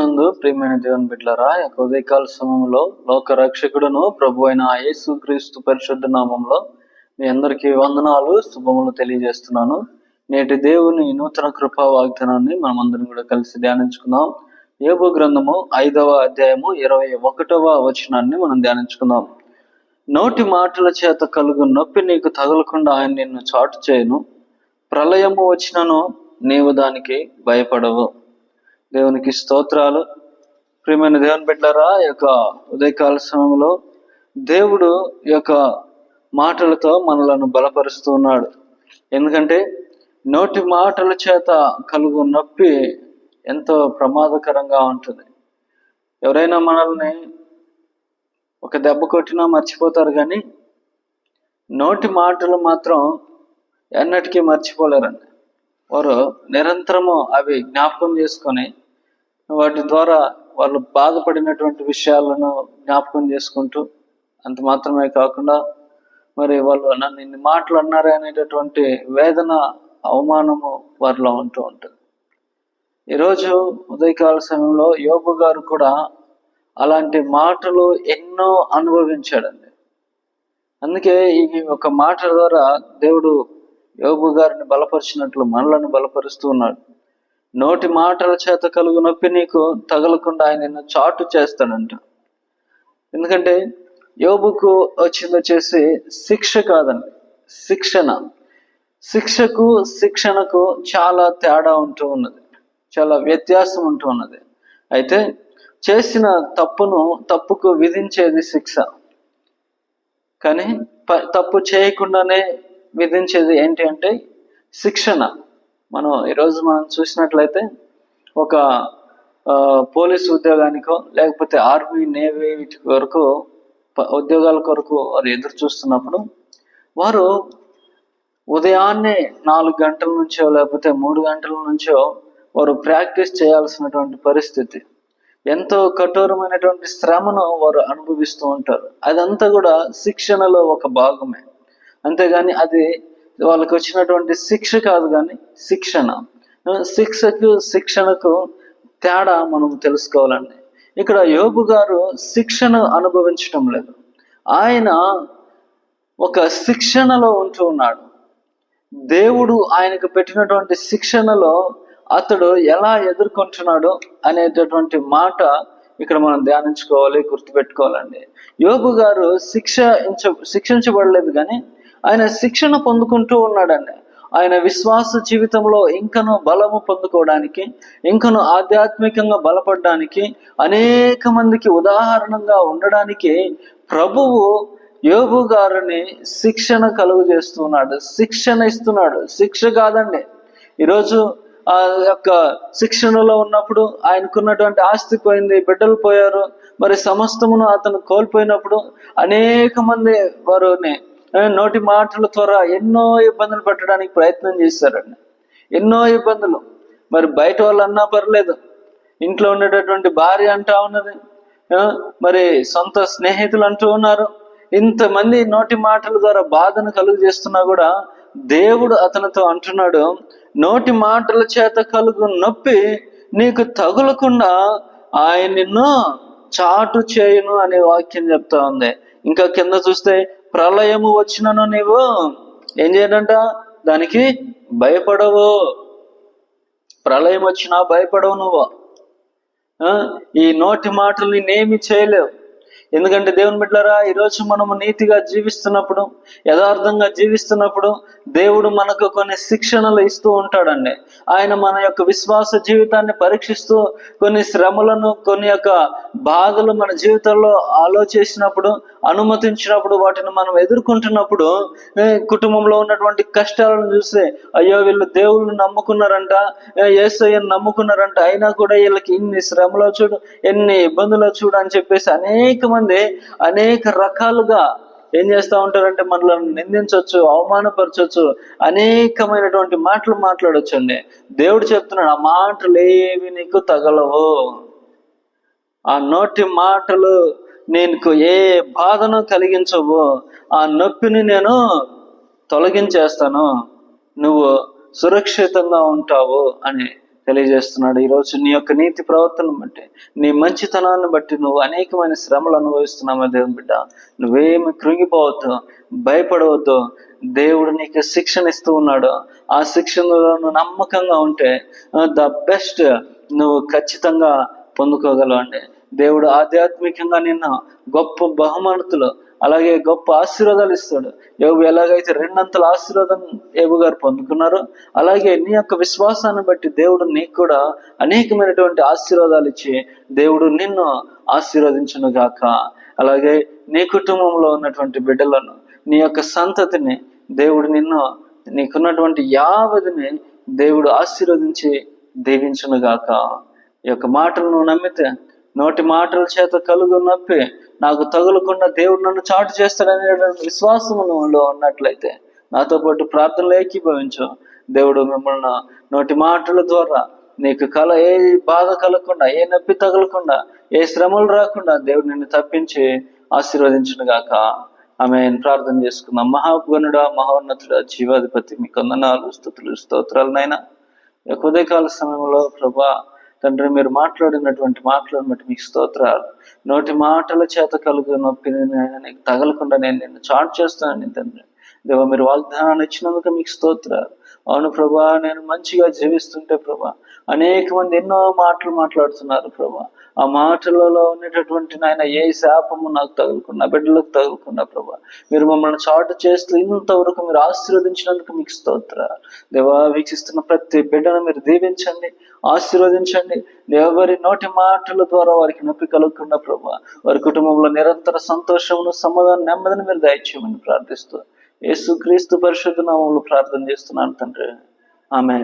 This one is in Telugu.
నందు ప్రియమైన దేవుని బిడ్లరా యొక్క ఉదయకాల సమయంలో లోక రక్షకుడును ప్రభు అయిన యేసు క్రీస్తు పరిశుద్ధ నామంలో మీ అందరికీ వందనాలు శుభములు తెలియజేస్తున్నాను. నేటి దేవుని నూతన కృపా వాగ్దానాన్ని మనం కూడా కలిసి ధ్యానించుకుందాం. ఏబు గ్రంథము ఐదవ అధ్యాయము ఇరవై ఒకటవ వచనాన్ని మనం ధ్యానించుకుందాం. నోటి మాటల చేత కలుగు నొప్పి నీకు తగలకుండా ఆయన నిన్ను చాటు చేయను ప్రళయము వచ్చినను నీవు దానికి భయపడవు. దేవునికి స్తోత్రాలు. ప్రియమైన దేవుని బిడ్డారా ఈ యొక్క ఉదయకాల సమయంలో దేవుడు ఈ యొక్క మాటలతో మనలను బలపరుస్తూ ఉన్నాడు. ఎందుకంటే నోటి మాటల చేత కలుగు నొప్పి ఎంతో ప్రమాదకరంగా ఉంటుంది. ఎవరైనా మనల్ని ఒక దెబ్బ కొట్టినా మర్చిపోతారు కానీ నోటి మాటలు మాత్రం ఎన్నటికీ మర్చిపోలేరండి. వారు నిరంతరము అవి జ్ఞాపకం చేసుకొని వాటి ద్వారా వాళ్ళు బాధపడినటువంటి విషయాలను జ్ఞాపకం చేసుకుంటూ అంత మాత్రమే కాకుండా మరి వాళ్ళు నన్ను ఇన్ని మాటలు అన్నారే అనేటటువంటి వేదన అవమానము వారిలో ఉంటూ ఉంటుంది. ఈరోజు ఉదయకాల సమయంలో యోబు గారు కూడా అలాంటి మాటలు ఎన్నో అనుభవించాడండి. అందుకే ఈ ఒక మాట ద్వారా దేవుడు యోగు గారిని బలపరిచినట్లు మనలను బలపరుస్తూ ఉన్నాడు. నోటి మాటల చేత కలుగు నొప్పి నీకు తగలకుండా ఆయన నిన్ను చాటు చేస్తాడంట ఎందుకంటే యోబుకు వచ్చింది వచ్చేసి శిక్ష కాదండి శిక్షణ. శిక్షకు శిక్షణకు చాలా తేడా ఉంటూ ఉన్నది చాలా వ్యత్యాసం ఉంటూ ఉన్నది. అయితే చేసిన తప్పును తప్పుకు విధించేది శిక్ష. కానీ ప- తప్పు చేయకుండానే విధించేది ఏంటి అంటే శిక్షణ. మనం ఈరోజు మనం చూసినట్లయితే ఒక పోలీస్ ఉద్యోగానికో లేకపోతే ఆర్మీ నేవీ వీటి వరకు ఉద్యోగాల కొరకు వారు ఎదురు చూస్తున్నప్పుడు వారు ఉదయాన్నే నాలుగు గంటల నుంచో లేకపోతే మూడు గంటల నుంచో వారు ప్రాక్టీస్ చేయాల్సినటువంటి పరిస్థితి. ఎంతో కఠోరమైనటువంటి శ్రమను వారు అనుభవిస్తూ ఉంటారు. అదంతా కూడా శిక్షణలో ఒక భాగమే. అంతేగాని అది వాళ్ళకి వచ్చినటువంటి శిక్ష కాదు కానీ శిక్షణ. శిక్షకు శిక్షణకు తేడా మనం తెలుసుకోవాలండి. ఇక్కడ యోబు గారు శిక్షను అనుభవించటం లేదు. ఆయన ఒక శిక్షణలో ఉంటూ ఉన్నాడు. దేవుడు ఆయనకు పెట్టినటువంటి శిక్షణలో అతడు ఎలా ఎదుర్కొంటున్నాడు అనేటటువంటి మాట ఇక్కడ మనం ధ్యానించుకోవాలి గుర్తుపెట్టుకోవాలండి. యోబు గారు శిక్ష శిక్షించబడలేదు కానీ ఆయన శిక్షణ పొందుకుంటూ ఉన్నాడండి. ఆయన విశ్వాస జీవితంలో ఇంకను బలము పొందుకోవడానికి ఇంకను ఆధ్యాత్మికంగా బలపడడానికి అనేక మందికి ఉదాహరణంగా ఉండడానికి ప్రభువు యోబు గారిని శిక్షణ కలుగు చేస్తున్నాడు శిక్షణ ఇస్తున్నాడు. శిక్ష కాదండి. ఈరోజు ఆ యొక్క శిక్షణలో ఉన్నప్పుడు ఆయనకున్నటువంటి ఆస్తి పోయింది బిడ్డలు పోయారు. మరి సమస్తమును అతను కోల్పోయినప్పుడు అనేక మంది వారిని నోటి మాటల ద్వారా ఎన్నో ఇబ్బందులు పెట్టడానికి ప్రయత్నం చేశారండి. ఎన్నో ఇబ్బందులు. మరి బయట వాళ్ళు అన్నా పర్లేదు. ఇంట్లో ఉండేటటువంటి భార్య అంటా ఉన్నది. మరి సొంత స్నేహితులు అంటూ ఉన్నారు. ఇంతమంది నోటి మాటల ద్వారా బాధను కలుగు చేస్తున్నా కూడా దేవుడు అతనితో అంటున్నాడు నోటి మాటల చేత కలుగు నొప్పి నీకు తగులకుండా ఆయన నిన్ను చాటు చేయను అనే వాక్యం చెప్తా ఉంది. ఇంకా కింద చూస్తే ప్రళయము వచ్చినను నీవు ఏం చేయడంట? దానికి భయపడవు. ప్రళయం వచ్చినా భయపడవు నువ్వు. ఆ? ఈ నోటి మాటలు నేనేమి చేయలేవు. ఎందుకంటే దేవుని బిడ్డలారా ఈరోజు మనము నీతిగా జీవిస్తున్నప్పుడు యథార్థంగా జీవిస్తున్నప్పుడు దేవుడు మనకు కొన్ని శిక్షణలు ఇస్తూ ఉంటాడండి. ఆయన మన యొక్క విశ్వాస జీవితాన్ని పరీక్షిస్తూ కొన్ని శ్రమలను కొన్ని యొక్క బాధలు మన జీవితంలో ఆలోచించినప్పుడు అనుమతించినప్పుడు వాటిని మనం ఎదుర్కొంటున్నప్పుడు కుటుంబంలో ఉన్నటువంటి కష్టాలను చూస్తే అయ్యో వీళ్ళు దేవుళ్ళు నమ్ముకున్నారంట ఏసయ్యను నమ్ముకున్నారంట అయినా కూడా వీళ్ళకి ఇన్ని శ్రమలో చూడు ఎన్ని ఇబ్బందులు చూడు అని చెప్పేసి అనేక మంది అనేక రకాలుగా ఏం చేస్తా ఉంటారంటే మనల్ని నిందించవచ్చు అవమానపరచవచ్చు అనేకమైనటువంటి మాటలు మాట్లాడొచ్చు అండి దేవుడు చెప్తున్నాడు ఆ మాటలు ఏవి నీకు తగలవు. ఆ నోటి మాటలు నీకు ఏ బాధను కలిగించవు. ఆ నొప్పిని నేను తొలగించేస్తాను. నువ్వు సురక్షితంగా ఉంటావు అని. తెలియజేస్తున్నాడు. ఈరోజు నీ యొక్క నీతి ప్రవర్తనను బట్టి నీ మంచితనాన్ని బట్టి నువ్వు అనేకమైన శ్రమలు అనుభవిస్తున్నావు దేవుని బిడ్డ? నువ్వేమి కృంగిపోవద్దు భయపడవద్దు. దేవుడు నీకు శిక్షణ ఇస్తూ ఉన్నాడు. ఆ శిక్షణలో నువ్వు నమ్మకంగా ఉంటే ద బెస్ట్ నువ్వు ఖచ్చితంగా పొందుకోగలవు అండి. దేవుడు ఆధ్యాత్మికంగా నిన్న గొప్ప బహుమానతులు అలాగే గొప్ప ఆశీర్వాదాలు ఇస్తాడు. యోగు ఎలాగైతే రెండంతల ఆశీర్వాదం యోగు గారు పొందుకున్నారు అలాగే నీ యొక్క విశ్వాసాన్ని బట్టి దేవుడు నీకు కూడా అనేకమైనటువంటి ఆశీర్వాదాలు ఇచ్చి దేవుడు నిన్ను ఆశీర్వదించును గాక. అలాగే నీ కుటుంబంలో ఉన్నటువంటి బిడ్డలను నీ యొక్క సంతతిని దేవుడు నిన్ను నీకున్నటువంటి యావదిని దేవుడు ఆశీర్వదించి దీవించును గాక. ఈ యొక్క మాటలను నమ్మితే నోటి మాటల చేత కలుగు నొప్పి నాకు తగులకుండా దేవుడు నన్ను చాటు చేస్తాడనేటువంటి విశ్వాసములో ఉన్నట్లయితే నాతో పాటు ప్రార్థనలు ఏకీభవించు. దేవుడు మిమ్మల్ని నోటి మాటల ద్వారా నీకు కల ఏ బాధ కలగకుండా ఏ నొప్పి తగలకుండా ఏ శ్రమలు రాకుండా దేవుడు నిన్ను తప్పించి ఆశీర్వదించును గాక ఆమె ప్రార్థన చేసుకుందాం. మహాగణుడ మహోన్నతుడ జీవాధిపతి మీ కొందనాలు స్థుతులు స్తోత్రాలు నైనా ఉదయకాల సమయంలో ప్రభా తండ్రి మీరు మాట్లాడినటువంటి మాటలను బట్టి మీకు స్తోత్రాలు. నోటి మాటల చేత కలుగు నొప్పిని నేను నీకు తగలకుండా నేను నిన్ను చాటు చేస్తున్నాను తండ్రి. దేవ మీరు వాగ్దానాన్ని ఇచ్చినందుకు మీకు స్తోత్రాలు. అవును ప్రభా నేను మంచిగా జీవిస్తుంటే ప్రభా అనేక మంది ఎన్నో మాటలు మాట్లాడుతున్నారు ప్రభా. ఆ మాటలలో ఉండేటటువంటి నాయన ఏ శాపము నాకు తగులుకున్నా బిడ్డలకు తగులుకున్నా ప్రభా. మీరు మమ్మల్ని చాటు చేస్తూ ఇంతవరకు మీరు ఆశీర్వదించినందుకు మీకు స్తోత్ర. దేవా వీక్షిస్తున్న ప్రతి బిడ్డను మీరు దీవించండి ఆశీర్వదించండి. ఎవరి నోటి మాటల ద్వారా వారికి నొప్పి కలుగుకున్న ప్రభా. వారి కుటుంబంలో నిరంతర సంతోషమును సమాధానం నెమ్మదిని మీరు దయచేయమని ప్రార్థిస్తూ యేసు క్రీస్తు పరిశుద్ధ నామంలో ప్రార్థన చేస్తున్నాను తండ్రి. ఆమె